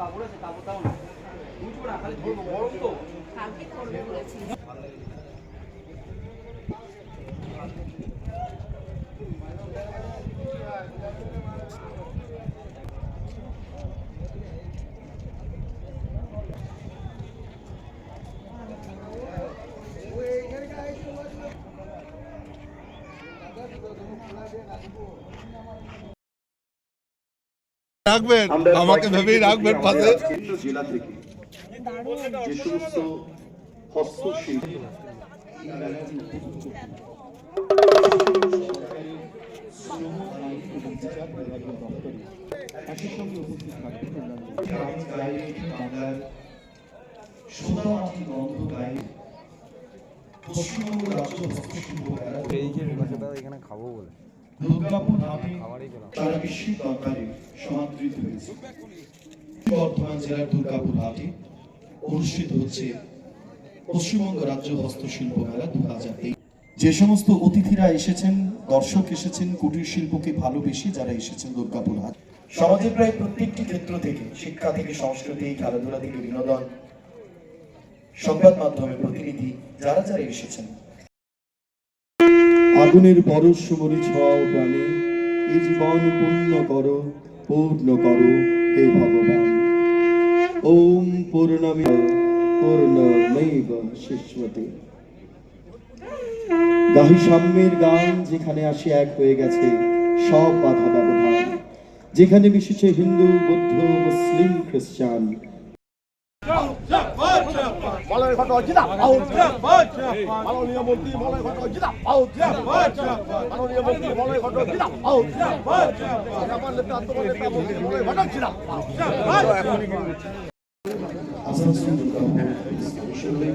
কাপড় আছে কাপড় দাও না। বুঝব না খালি ধরবো গরম তো। কালকে করবে বলেছি। রাখবেন আমাকে ভেবেই রাখবেন পাশে। জেলা থেকে। যে সমস্ত হস্তশিল্প পশ্চিমবঙ্গ রাজ্য হস্তশিল্প মেলা এখানে খাব বলে। দুর্গাপুর বিশ্বের সমাদৃত হয়েছে। বর্ধমান জেলার দুর্গাপুর হাটে অনুষ্ঠিত হচ্ছে পশ্চিমবঙ্গ রাজ্য হস্তশিল্প মেলা দু হাজার যে সমস্ত অতিথিরা এসেছেন, দর্শক এসেছেন, কুটির শিল্পকে ভালোবেসে যারা এসেছেন দুর্গাপুর হাট সমাজের প্রায় প্রত্যেকটি ক্ষেত্র থেকে, শিক্ষা থেকে সংস্কৃতি, খেলাধুলা থেকে বিনোদন, সংবাদ মাধ্যমে প্রতিনিধি, যারা যারা এসেছেন আগুনের পরশ মরি ছোঁয়াও প্রাণে। এ জীবন পূর্ণ করো পূর্ণ করো হে ভগবান। ওম পূর্ণমি, পূর্ণমেব শিষ্যতে। গাহি সাম্যের গান যেখানে আসে এক হয়ে গেছে, সব বাধা ব্যবধান। যেখানে মিশেছে হিন্দু, বৌদ্ধ, মুসলিম, খ্রিস্টান। মালয় ঘট জিনা মাননীয় মন্ত্রী মালয় ঘট জিনা মাননীয় মন্ত্রী মালয় ঘট জিনা আমার নেতা তোমার নেতা, মন্ত্রী মালয় ঘট জিনা আসানসোল দুর্গাপুর বিশ্ববিদ্যালয়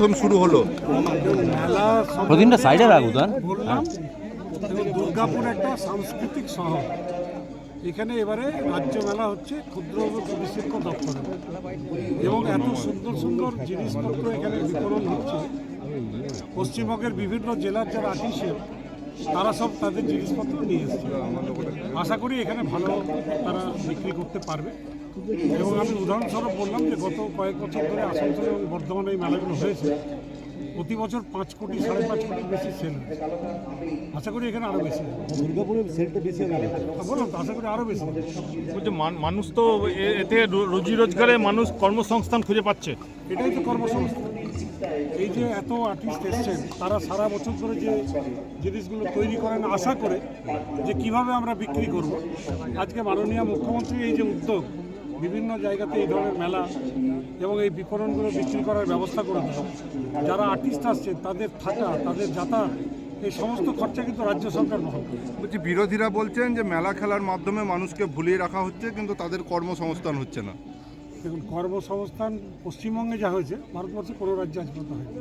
প্রথম শুরু হলো। প্রতিদিনটা সাইডে রাখো তার দুর্গাপুর একটা সাংস্কৃতিক শহর। এখানে এবারে রাজ্য মেলা হচ্ছে ক্ষুদ্র শিল্প দপ্তরে। এবং এত সুন্দর সুন্দর জিনিসপত্র এখানে বিতরণ হচ্ছে। পশ্চিমবঙ্গের বিভিন্ন জেলার যারা আর্টিসিয়ান তারা সব তাদের জিনিসপত্র নিয়ে এসছে। আশা করি এখানে ভালো তারা বিক্রি করতে পারবে। এবং আমি উদাহরণস্বরূপ বললাম যে গত কয়েক বছর ধরে আসানসোল এবং বর্ধমানে এই মেলাগুলো হয়েছে। প্রতি বছর পাঁচ কোটি সাড়ে পাঁচ কোটি বেশি সেল আশা করি এখানে আরও বেশি হবে। দুর্গাপুরের সেলটা বেশি বললাম আশা করি আরও বেশি বলছে মান- মানুষ তো এ- এতে রুজি রোজগারে মানুষ কর্মসংস্থান খুঁজে পাচ্ছে। এটাই তো কর্মসংস্থান। এই যে এত আর্টিস্ট এসছেন, তারা সারা বছর ধরে যে জিনিসগুলো তৈরি করেন, আশা করে যে কীভাবে আমরা বিক্রি করব। আজকে মাননীয় মুখ্যমন্ত্রী এই যে উদ্যোগ, বিভিন্ন জায়গাতে এই ধরনের মেলা এবং এই বিপণনগুলো বিক্রি করার ব্যবস্থা করে দেওয়া যারা আর্টিস্ট আসছে তাদের থাকা, তাদের যাতায়াত, এই সমস্ত খরচা কিন্তু রাজ্য সরকার বহন বলছি, বিরোধীরা বলছেন যে মেলা খেলার মাধ্যমে মানুষকে ভুলিয়ে রাখা হচ্ছে, কিন্তু তাদের কর্মসংস্থান হচ্ছে না। দেখুন কর্মসংস্থান পশ্চিমবঙ্গে যা হয়েছে ভারতবর্ষে কোনো রাজ্যে আজ পর্যন্ত হয়নি।